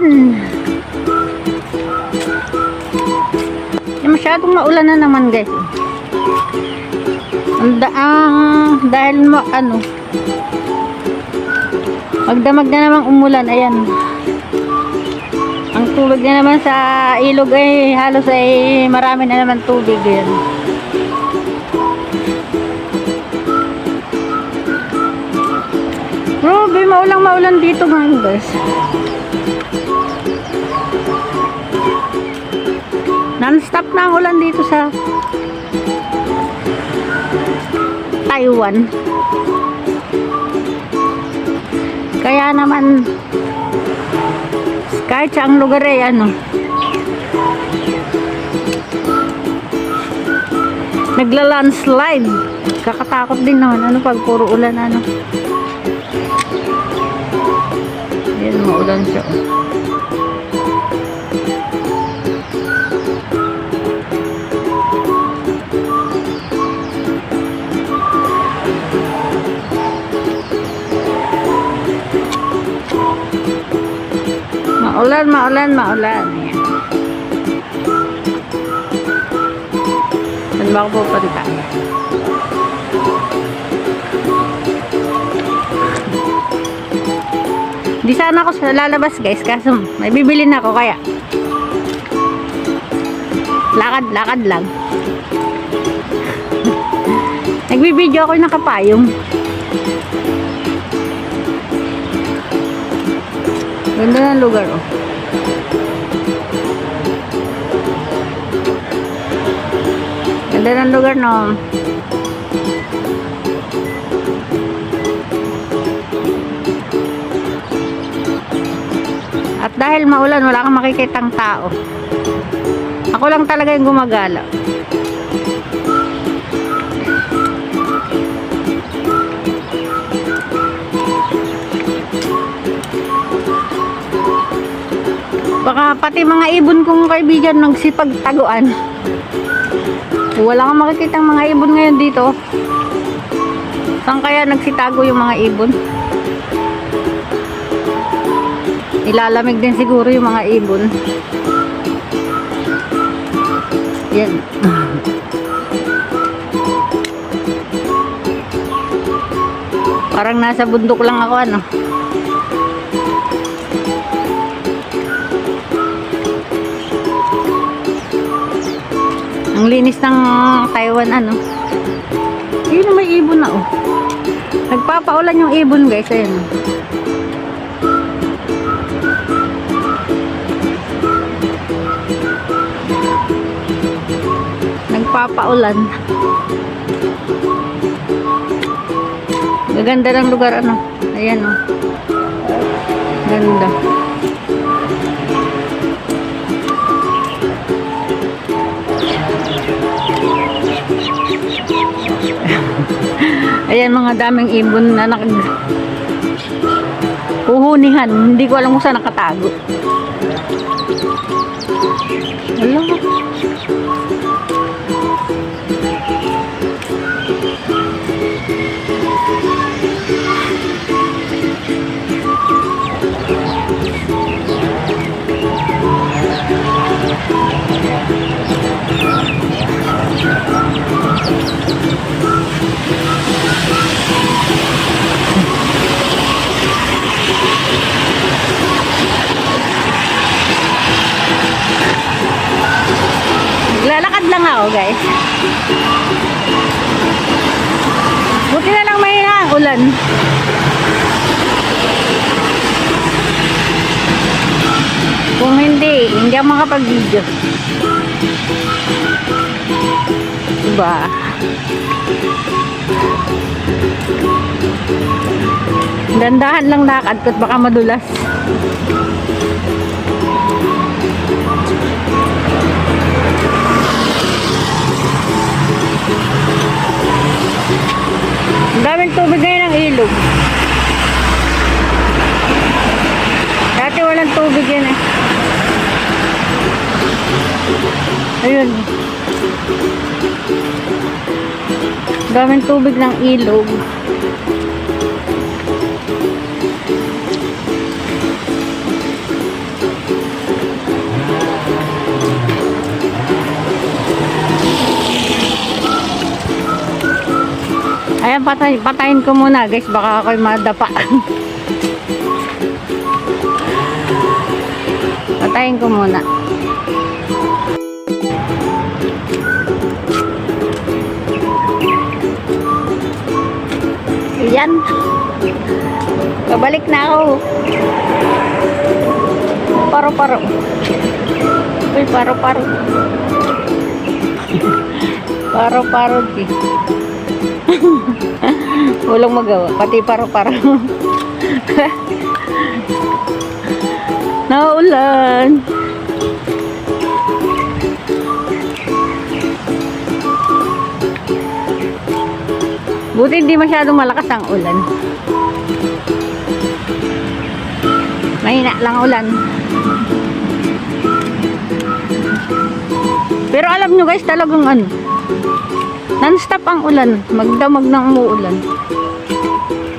Hindi masyadong maulan na naman guys. Ang da ah, dahil mo ano magdamag na namang umulan ayan ang tubig na naman sa ilog ay halos ay marami na naman tubig yan Grabe, maulang maulan dito ngayon guys. Non-stop na ang ulan dito sa Taiwan. Kaya naman kahit sa ang lugar ay ano. Nagla-landslide. Kakatakot din naman ano pag puro ulan ano. Yan maulan siya Maulan, maulan, maulan. Saan ba ako pupunta? Di sana ako sa lalabas guys, kaso may bibili na ako kaya. Lakad, lakad lang. Nagbibideo ako nakapayong. Ganda ng lugar, oh. Ganda ng lugar, no? At dahil maulan, wala kang makikitang tao. Ako lang talaga yung gumagala. Pati mga ibon kong kaibigan nagsipagtaguan. Wala kang makikita mga ibon ngayon dito. Saan kaya nagsitago yung mga ibon? Ilalamig din siguro yung mga ibon. Yan. Parang nasa bundok lang ako ano. Ang linis ng Taiwan ano. Ayun may ibon na oh. Nagpapaulan yung ibon guys. Ayun. oh. Nagpapaulan. Gaganda ng lugar ano. Ayan oh. Ganda. Ayan mga daming ibon na nak Puhunihan. Hindi ko alam kung saan nakatago. Wala. Lalakad lang ako, guys. Buti na lang may ulan. Kung hindi, hindi ako makapag-video. Diba? Dandahan lang lakad ko't baka madulas. Ang daming tubig ngayon ng ilog. Dati walang tubig yan eh. Ayun. Daming tubig ng ilog. Ayan, patay, patayin ko muna guys. Baka ako'y madapa. patayin ko muna. Ayan. Pabalik na ako. Paro-paro. Uy, paro-paro. Paro-paro. di. Walang magawa. Pati paro-paro. Naulan. Buti hindi masyadong malakas ang ulan. Mahina lang ang ulan. Pero alam nyo guys, talagang ano, non-stop ang ulan. Magdamag ng umuulan.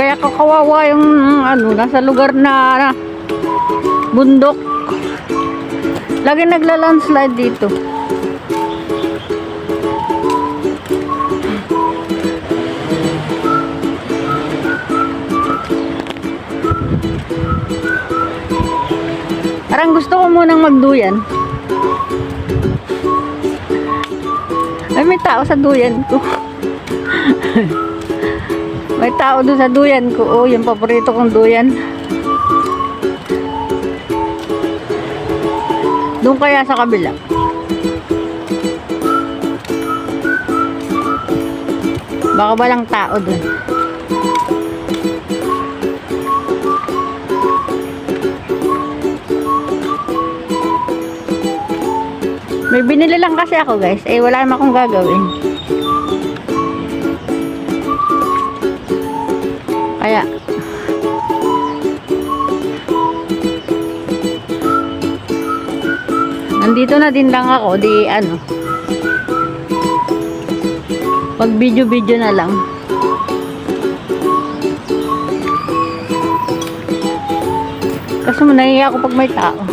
Kaya kakawawa yung ano, nasa lugar na bundok. Lagi nagla-landslide dito. Parang gusto ko munang magduyan. Ay, may tao sa duyan ko. may tao doon sa duyan ko. Oh, yung paborito kong duyan. Doon kaya sa kabila. Baka walang tao doon. May binili lang kasi ako guys. Eh wala naman akong gagawin. Kaya Nandito na din lang ako, di ano. Pag video-video na lang. Kasi nahiya ako pag may tao.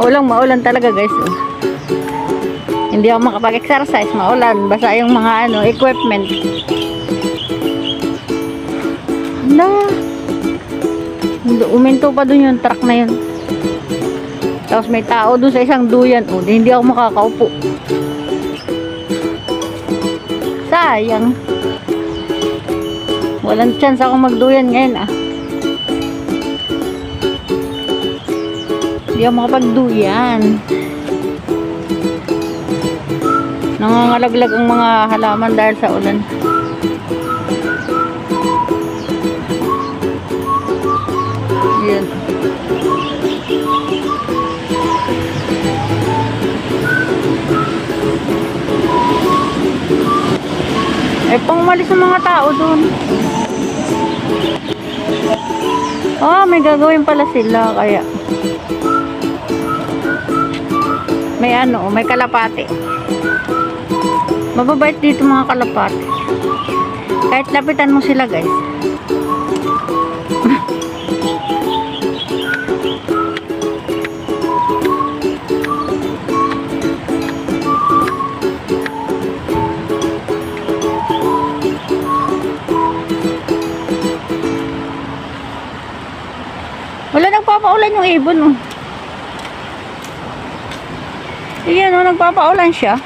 Maulang maulan talaga guys. oh. Hindi ako makapag-exercise, maulan. Basta yung mga ano, equipment. Hala. Uminto pa dun yung truck na yun. Tapos may tao dun sa isang duyan. O, di hindi ako makakaupo. Sayang. Walang chance ako magduyan ngayon ah. Hindi ako makapagduyan. Nangangalaglag ang mga halaman dahil sa ulan. Yan. Eh, pang umalis ng mga tao doon. Oh, may gagawin pala sila kaya. May ano, may kalapate. Mababait dito mga kalapate. Kahit lapitan mo sila, guys. Nagpapaulan yung ibon, oh. Iyan, oh, nagpapaulan siya.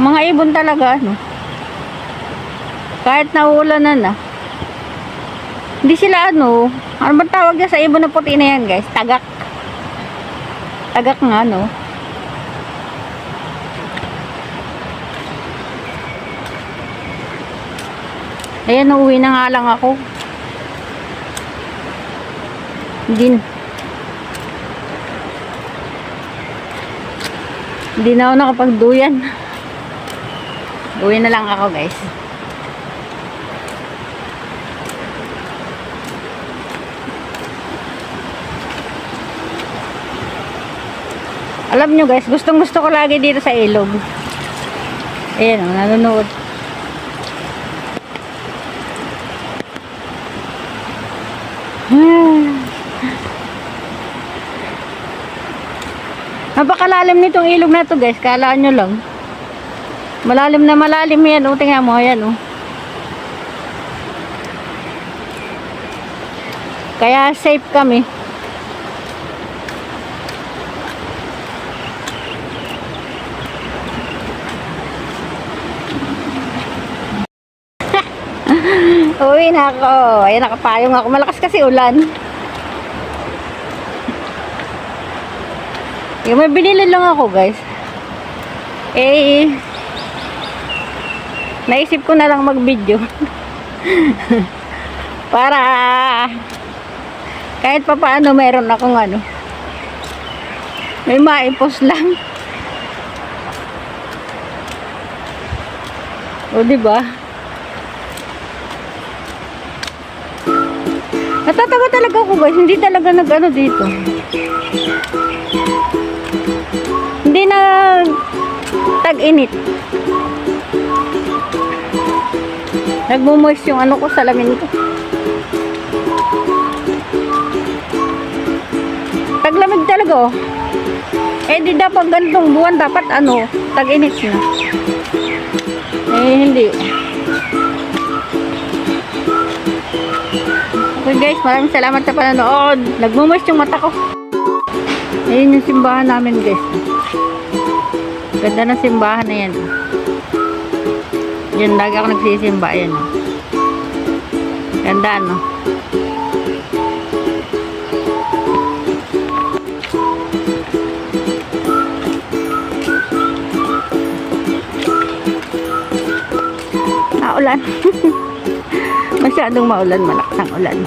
Mga ibon talaga, ano. Kahit nauulanan na. Hindi sila, ano, ano ba tawag niya sa ibon na puti na yan, guys? Tagak. Tagak nga, no. Ayan, uuwi na nga lang ako. Hindi Hindi na ako nakapagduyan. Uwi na lang ako, guys. Alam nyo guys, gustong gusto ko lagi dito sa ilog. Ayan o, nanonood. Napakalalim nitong ilog na to guys, kalaan nyo lang. Malalim na malalim yan. O, tingnan mo. Ayan, o. Kaya safe kami. Uwi na ako. Ayan, nakapayong ako. Malakas kasi ulan. Yung may binili lang ako, guys. Eh, naisip ko na lang mag-video. Para kahit pa paano meron akong ano. May maipos lang. O, di ba? Natatawa talaga ako guys, hindi talaga nag-ano dito. Tag-init. Nagmumoist yung ano ko, salamin ko. Taglamig talaga oh. Eh di dapat ganitong buwan dapat ano, tag-init na. Eh hindi. Okay guys, maraming salamat sa panonood. Nagmumoist yung mata ko. Ayun yung simbahan namin guys. Ganda ng simbahan na yan. Yan, lagi ako nagsisimba. Yan. Ganda, no? Naulan. Masyadong maulan, malakas ang ulan.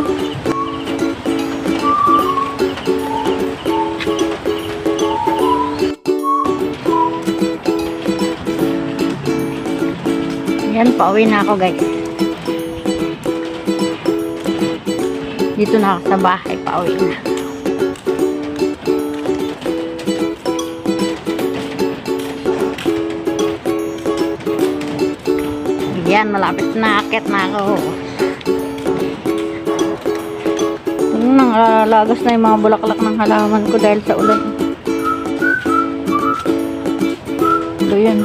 Naman ito. Yan, pauwi na ako guys. Dito na ako sa bahay, pauwi na. Yan, malapit na akit na ako. Yung nangalagas na yung mga bulaklak ng halaman ko dahil sa ulan. Ito yun.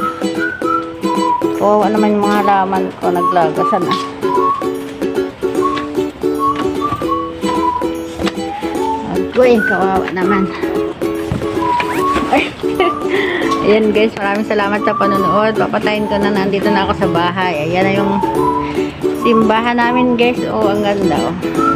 Kawawa naman yung mga halaman ko. Naglagasan na. Agoy, kawawa naman. Ay. Ayan guys, maraming salamat sa panonood. Papatayin ko na nandito na ako sa bahay. Ayan na yung simbahan namin guys. Oh, ang ganda oh.